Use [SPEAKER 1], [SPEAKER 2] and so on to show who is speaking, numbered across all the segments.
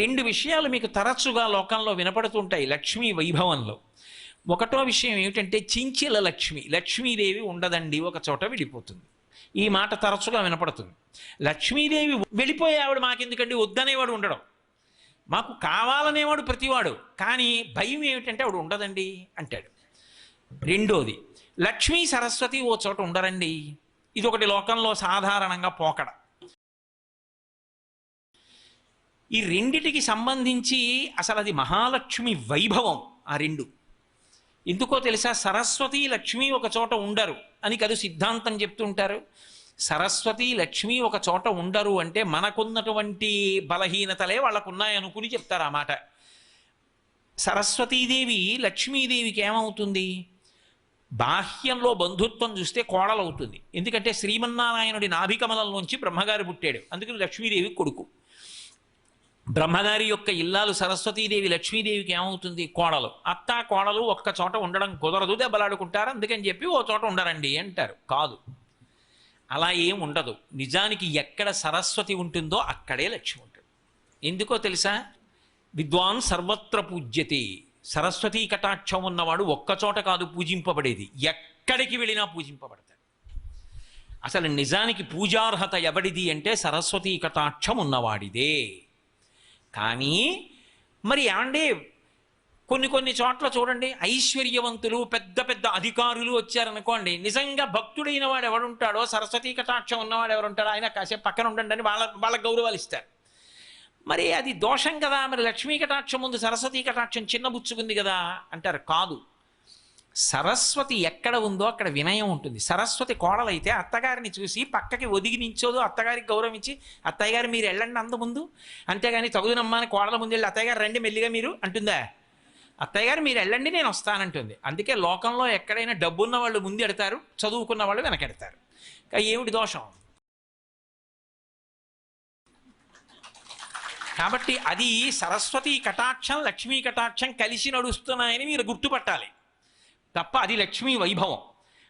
[SPEAKER 1] రెండు విషయాలు మీకు తరచుగా లోకంలో వినపడుతుంటాయి లక్ష్మీ వైభవంలో. ఒకటో విషయం ఏమిటంటే చించిల లక్ష్మి. లక్ష్మీదేవి ఉండదండి ఒక చోట వెళ్ళిపోతుంది ఈ మాట తరచుగా వినపడుతుంది. లక్ష్మీదేవి వెళ్ళిపోయే ఆవిడ మాకెందుకండి? వద్దనేవాడు ఉండడం. మాకు కావాలనేవాడు ప్రతివాడు. కానీ భయం ఏమిటంటే ఆవిడ ఉండదండి అంటాడు. రెండోది లక్ష్మీ సరస్వతి ఓ చోట ఉండరండి. ఇది ఒకటి లోకంలో సాధారణంగా పోకడ. ఈ రెండిటికి సంబంధించి అసలు అది మహాలక్ష్మి వైభవం ఆ రెండు. ఎందుకో తెలుసా? సరస్వతి లక్ష్మి ఒక చోట ఉండరు అని కదా సిద్ధాంతం చెప్తుంటారు. సరస్వతి లక్ష్మి ఒక చోట ఉండరు అంటే మనకున్నటువంటి బలహీనతలే వాళ్ళకున్నాయనుకుని చెప్తారు ఆ మాట. సరస్వతీదేవి లక్ష్మీదేవికి ఏమవుతుంది? బాహ్యంలో బంధుత్వం చూస్తే కోడలవుతుంది. ఎందుకంటే శ్రీమన్నారాయణుడి నాభికమలంలోంచి బ్రహ్మగారు పుట్టాడు. అందుకని లక్ష్మీదేవి కొడుకు. బ్రహ్మగారి యొక్క ఇల్లాలు సరస్వతీదేవి లక్ష్మీదేవికి ఏమవుతుంది? కోడలు. అత్త కోడలు ఒక్క చోట ఉండడం కుదరదు దెబ్బలాడుకుంటారు అందుకని చెప్పి ఓ చోట ఉండరండి అంటారు. కాదు. అలా ఏం ఉండదు. నిజానికి ఎక్కడ సరస్వతి ఉంటుందో అక్కడే లక్ష్మి ఉంటుంది. ఎందుకో తెలుసా? విద్వాన్ సర్వత్ర పూజ్యతే. సరస్వతీ కటాక్షం ఉన్నవాడు ఒక్కచోట కాదు పూజింపబడేది. ఎక్కడికి వెళ్ళినా పూజింపబడతాడు. అసలు నిజానికి పూజార్హత ఎవడిది అంటే సరస్వతీ కటాక్షం ఉన్నవాడిదే. కానీ మరి ఏమండి? కొన్ని కొన్ని చోట్ల చూడండి ఐశ్వర్యవంతులు పెద్ద పెద్ద అధికారులు వచ్చారనుకోండి నిజంగా భక్తుడైన వాడు ఎవడుంటాడో సరస్వతీ కటాక్షం ఉన్నవాడు ఎవరుంటాడో ఆయన కాసేపు పక్కన ఉండండి అని వాళ్ళ వాళ్ళ గౌరవాలు ఇస్తారు మరి అది దోషం కదా? మరి లక్ష్మీ కటాక్షం ముందు సరస్వతీ కటాక్షం చిన్నబుచ్చుకుంది కదా? అంటారు కాదు. సరస్వతి ఎక్కడ ఉందో అక్కడ వినయం ఉంటుంది. సరస్వతి కోడలైతే అత్తగారిని చూసి పక్కకి ఒదిగి నించోదు అత్తగారికి గౌరవం ఇచ్చి అత్తయ్య గారు మీరు వెళ్ళండి అందు ముందు. అంతేగాని తగుదునమ్మా అని కోడల ముందు వెళ్ళి అత్తయ్య గారు రండి మెల్లిగా మీరు అంటుందా? అత్తయ్య గారు మీరు వెళ్ళండి నేను వస్తానంటుంది. అందుకే లోకంలో ఎక్కడైనా డబ్బున్న వాళ్ళు ముందు ఎడతారు చదువుకున్న వాళ్ళు వెనకెడతారు. ఏమిటి దోషం? కాబట్టి అది సరస్వతి కటాక్షం లక్ష్మీ కటాక్షం కలిసి నడుస్తున్నాయని మీరు గుర్తుపట్టాలి. తప్ప అది లక్ష్మీ వైభవం.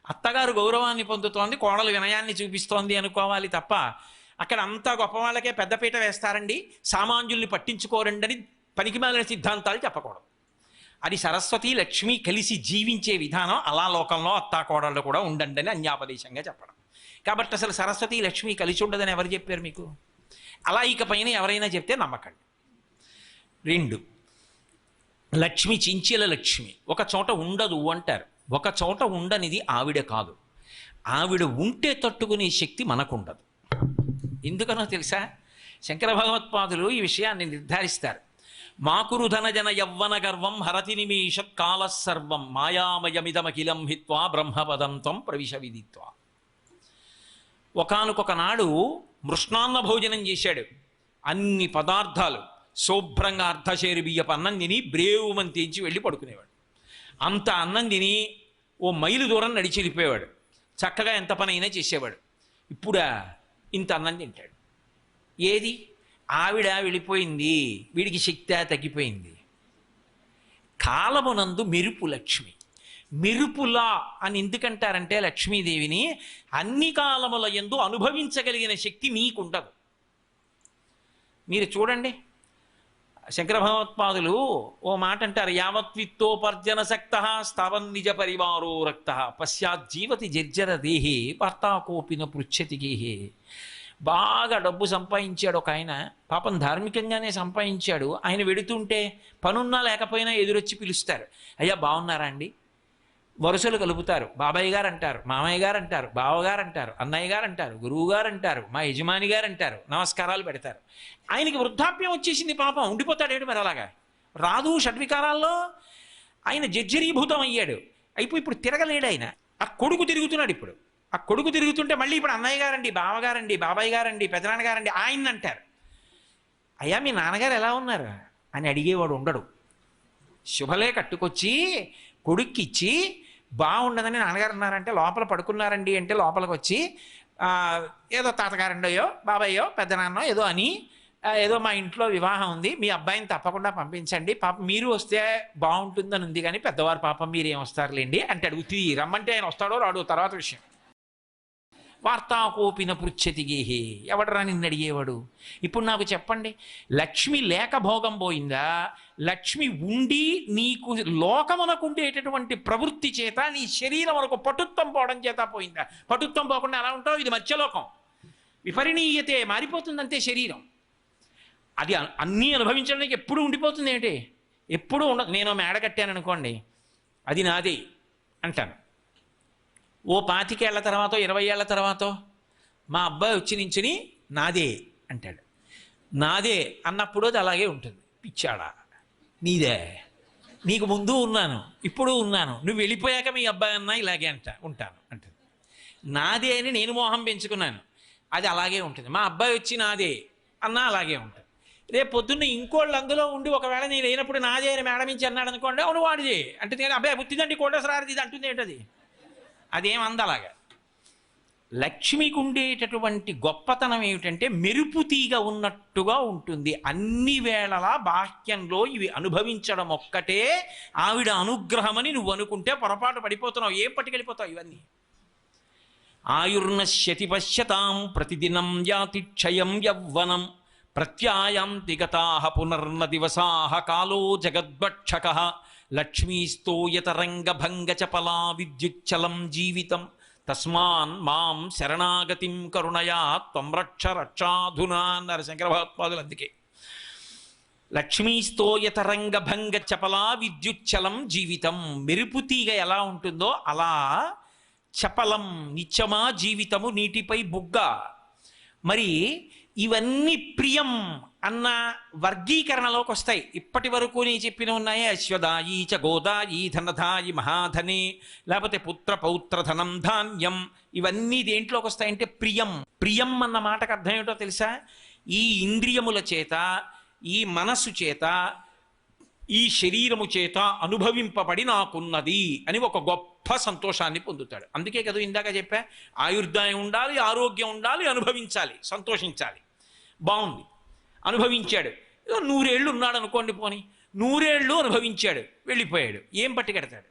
[SPEAKER 1] అత్తగారు గౌరవాన్ని పొందుతోంది కోడలు వినయాన్ని చూపిస్తోంది అనుకోవాలి తప్ప అక్కడ అంతా గొప్ప వాళ్ళకే పెద్దపీట వేస్తారండి. సామాన్యుల్ని పట్టించుకోరండి అని పనికిమాలిన సిద్ధాంతాలు చెప్పకూడదు. అది సరస్వతి లక్ష్మి కలిసి జీవించే విధానం అలా లోకంలో అత్తాకోడళ్ళు కూడా ఉండండి అని అన్యాపదేశంగా చెప్పడం. కాబట్టి అసలు సరస్వతి లక్ష్మి కలిసి ఉండదని ఎవరు చెప్పారు మీకు? అలా ఇక పైన ఎవరైనా చెప్తే నమ్మకండి. రెండు లక్ష్మి చించిల లక్ష్మి. ఒక చోట ఉండదు అంటారు. ఒక చోట ఉండనిది ఆవిడ కాదు. ఆవిడ ఉంటే తట్టుకునే శక్తి మనకుండదు. ఎందుకనో తెలుసా? శంకర భగవత్పాదులు ఈ విషయాన్ని నిర్ధారిస్తారు. మాకురుధనజన యవ్వన గర్వం హరతి నిమిష కాల సర్వం మాయామయమిదమఖిలం హిత్వా బ్రహ్మపదం త్వం ప్రవిశ విదిత్వ ఒకనకొక నాడు మృష్ణాన్న భోజనం చేశాడు. అన్ని పదార్థాలు శుభ్రంగా అర్ధశేరు బియ్యపు అన్నం తిని బ్రేవుమని తెంచి వెళ్ళి పడుకునేవాడు. అంత అన్నం తిని ఓ మైలు దూరం నడిచి వెళ్ళిపోయేవాడు. చక్కగా ఎంత పని అయినా చేసేవాడు. ఇప్పుడా ఇంత అన్నం తింటాడు. ఏది? ఆవిడ వెళ్ళిపోయింది. వీడికి శక్తి తగ్గిపోయింది. కాలమునందు మెరుపు లక్ష్మి. మెరుపులా అని ఎందుకంటారంటే లక్ష్మీదేవిని అన్ని కాలముల ఎందు అనుభవించగలిగిన శక్తి మీకుండదు. మీరు చూడండి. శంకర భగవత్పాదులు ఓ మాట అంటారు యావత్విత్తోపర్జన శక్త స్థావన్ నిజ పరివారో రక్త పశ్చాజ్జీవతి జర్జర దేహి భర్తా కోపిన పృచ్చతి గేహే. బాగా డబ్బు సంపాదించాడు ఒక ఆయన పాపం ధార్మికంగానే సంపాదించాడు. ఆయన వెడుతుంటే పనున్నా లేకపోయినా ఎదురొచ్చి పిలుస్తారు. అయ్యా బాగున్నారా అండి? వరుసలు కలుపుతారు. బాబాయ్ గారు అంటారు మామయ్య గారు అంటారు బావగారు అంటారు అన్నయ్య గారు అంటారు గురువు గారు అంటారు మా యజమాని గారు అంటారు నమస్కారాలు పెడతారు. ఆయనకి వృద్ధాప్యం వచ్చేసింది పాపం ఉండిపోతాడేడు మరి అలాగా? రాదు షడ్వికారాల్లో ఆయన జర్జరీభూతం అయ్యాడు. అయిపోయి ఇప్పుడు తిరగలేడు ఆయన. ఆ కొడుకు తిరుగుతున్నాడు ఇప్పుడు. ఆ కొడుకు తిరుగుతుంటే మళ్ళీ ఇప్పుడు అన్నయ్య గారండి బావగారండి బాబాయ్ గారండి పెదనాన్న గారండి ఆయన అంటారు. అయ్యా మీ నాన్నగారు ఎలా ఉన్నారు? అని అడిగేవాడు ఉండడు. శుభలే కట్టుకొచ్చి కొడుక్కిచ్చి బాగుండదని నాన్నగారు ఉన్నారంటే లోపల పడుకున్నారండి అంటే లోపలికి వచ్చి ఏదో తాతగారండయో బాబాయ్యో పెద్దనాన్నో ఏదో అని ఏదో మా ఇంట్లో వివాహం ఉంది మీ అబ్బాయిని తప్పకుండా పంపించండి పాప మీరు వస్తే బాగుంటుందని ఉంది కానీ పెద్దవారు పాపం మీరు ఏం వస్తారులేండి అంటే అడుగుతీ రమ్మంటే ఆయన వస్తాడో రాడు? తర్వాత విషయం. వార్తాకోపిన పృచ్చతి గేహే. ఎవడరా నిన్ను అడిగేవాడు? ఇప్పుడు నాకు చెప్పండి లక్ష్మి లేక భోగం పోయిందా? లక్ష్మి ఉండి నీకు లోకమునకుండేటటువంటి ప్రవృత్తి చేత నీ శరీరం మనకు పటుత్వం పోవడం చేత పోయిందా? పటుత్వం పోకుండా ఎలా ఉంటావు? ఇది మత్స్యలోకం విపరిణీయతే మారిపోతుంది అంతే శరీరం. అది అన్నీ అనుభవించడానికి ఎప్పుడు ఉండిపోతుంది ఏంటి? ఎప్పుడు ఉండదు నేను మేడ కట్టాను అనుకోండి అది నాది అంటాను. ఓ పాతికేళ్ళ తర్వాత ఇరవై ఏళ్ళ తర్వాత మా అబ్బాయి వచ్చి నించుని నాదే అంటాడు. నాదే అన్నప్పుడు అది అలాగే ఉంటుంది. పిచ్చాడా నీదే నీకు ముందు ఉన్నాను ఇప్పుడు ఉన్నాను నువ్వు వెళ్ళిపోయాక మీ అబ్బాయి అన్నా ఇలాగే అంట ఉంటాను అంటుంది. నాదే అని నేను మోహం పెంచుకున్నాను. అది అలాగే ఉంటుంది. మా అబ్బాయి వచ్చి నాదే అన్నా అలాగే ఉంటుంది. రేపు పొద్దున్న ఇంకోళ్ళు అందులో ఉండి ఒకవేళ నేను లేనప్పుడు నాదే అని మేడం ఇచ్చి అన్నాడు అనుకోండి అవును వాడిదే అంటే నేను అబ్బాయి బుద్ధిదండి కోటేశ్వరారిది ఇది అంటుంది ఏంటది? అదేం అందలాగా? లక్ష్మికి ఉండేటటువంటి గొప్పతనం ఏమిటంటే మెరుపు తీగ ఉన్నట్టుగా ఉంటుంది. అన్ని వేళలా బాహ్యంలో ఇవి అనుభవించడం ఒక్కటే ఆవిడ అనుగ్రహమని నువ్వు అనుకుంటే పొరపాటు పడిపోతున్నావు. ఏం పట్టుకెళ్ళిపోతావు ఇవన్నీ? ఆయుర్నశ్యతి పశ్యతాం ప్రతిదినం యాతి క్షయం యవ్వనం ప్రత్యాయాంతి గతా పునర్న దివసా కాలో జగద్భక్షక లక్ష్మీస్తోయతరంగభంగ చపలా విద్యుచ్చలం జీవితం. తస్మాన్ మాం శరణాగతిం కరుణయా త్వం రక్షాధునా అన్నారు శంకర భగవత్పాదులు అందుకే. లక్ష్మీస్తోయతరంగభంగ చపలా విద్యుచ్చలం జీవితం. మెరుపు తీగ ఎలా ఉంటుందో అలా చపలం నిత్యమా జీవితము నీటిపై బుగ్గ. మరి ఇవన్నీ ప్రియం అన్న వర్గీకరణలోకి వస్తాయి ఇప్పటి వరకు నీ చెప్పిన ఉన్నాయి అశ్వదాయి చ గోదాయి ధనధాయి మహాధనే లేకపోతే పుత్ర పౌత్ర ధనం ధాన్యం. ఇవన్నీ దేంట్లోకి వస్తాయంటే ప్రియం. ప్రియం అన్న మాటకు అర్థం ఏమిటో తెలుసా? ఈ ఇంద్రియముల చేత ఈ మనస్సు చేత ఈ శరీరము చేత అనుభవింపబడి నాకున్నది అని ఒక గొప్ప సంతోషాన్ని పొందుతాడు. అందుకే కదా ఇందాక చెప్పా ఆయుర్దాయం ఉండాలి ఆరోగ్యం ఉండాలి అనుభవించాలి సంతోషించాలి. బాగుంది. అనుభవించాడు. నూరేళ్ళు ఉన్నాడు అనుకోండి పోని. నూరేళ్ళు అనుభవించాడు. వెళ్ళిపోయాడు. ఏం పట్టుకెడతాడు?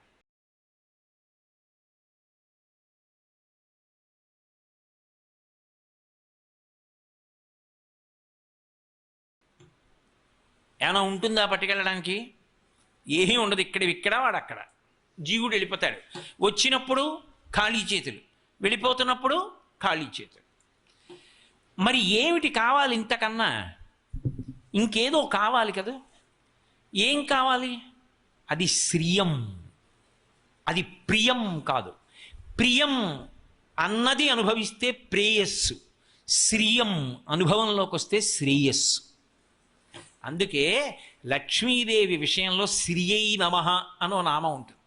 [SPEAKER 1] ఏమైనా ఉంటుందా పట్టుకెళ్ళడానికి? ఏమీ ఉండదు. ఇక్కడ ఇక్కడ వాడు అక్కడ జీవుడు వెళ్ళిపోతాడు. వచ్చినప్పుడు ఖాళీ చేతులు. వెళ్ళిపోతున్నప్పుడు ఖాళీ చేతులు. మరి ఏమిటి కావాలి ఇంతకన్నా? ఇంకేదో కావాలి కదా. ఏం కావాలి? అది శ్రియం. అది ప్రియం కాదు. ప్రియం అన్నది అనుభవిస్తే ప్రేయస్సు. శ్రియం అనుభవంలోకి వస్తే శ్రేయస్సు. అందుకే లక్ష్మీదేవి విషయంలో శ్రియై నమ అనో నామం ఉంటుంది.